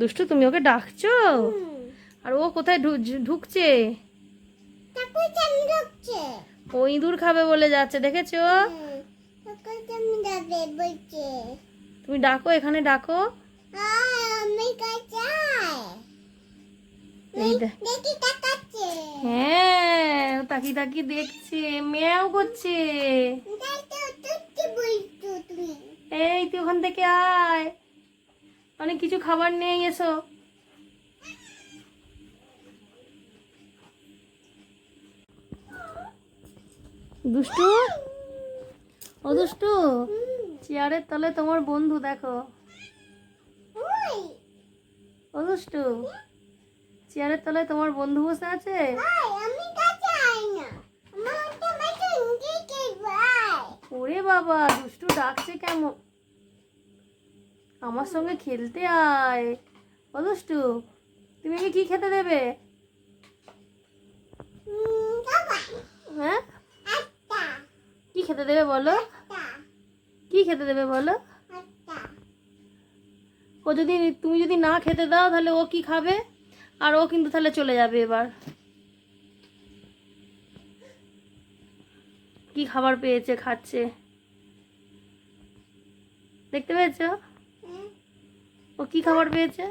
দুষ্টু তুমি ওকে ডাকছো? আর ও কোথায় ঢুকছে? ও ইঁদুর খাবে বলে যাচ্ছে দেখেছ? তুমি ডাকো এখানে ডাকো। হ্যাঁ তাকি তাকি দেখছে মেয়াও করছে। এই তুই ওখান থেকে আয়। অনেক কিছু খাবার নিয়ে এসো। দুষ্টু? ও চেয়ারের তলে তোমার বন্ধু, দেখো। ও চেয়ারের তলায় তোমার বন্ধু বসে আছে? ওরে বাবা, দুষ্টু ডাকছে কেমন? আমার সঙ্গে খেলতে আয়। ও তুমি কি খেতে দেবে হ্যাঁ কি খেতে দেবে বলো? কি খেতে দেবে বলো? ও যদি তুমি যদি না খেতে দাও, তাহলে ও কি খাবে? আর ও কিন্তু তাহলে চলে যাবে এবার। কি খাবার পেয়েছে, খাচ্ছে? দেখতে পেয়েছ? ও কি খাবার পেয়েছে?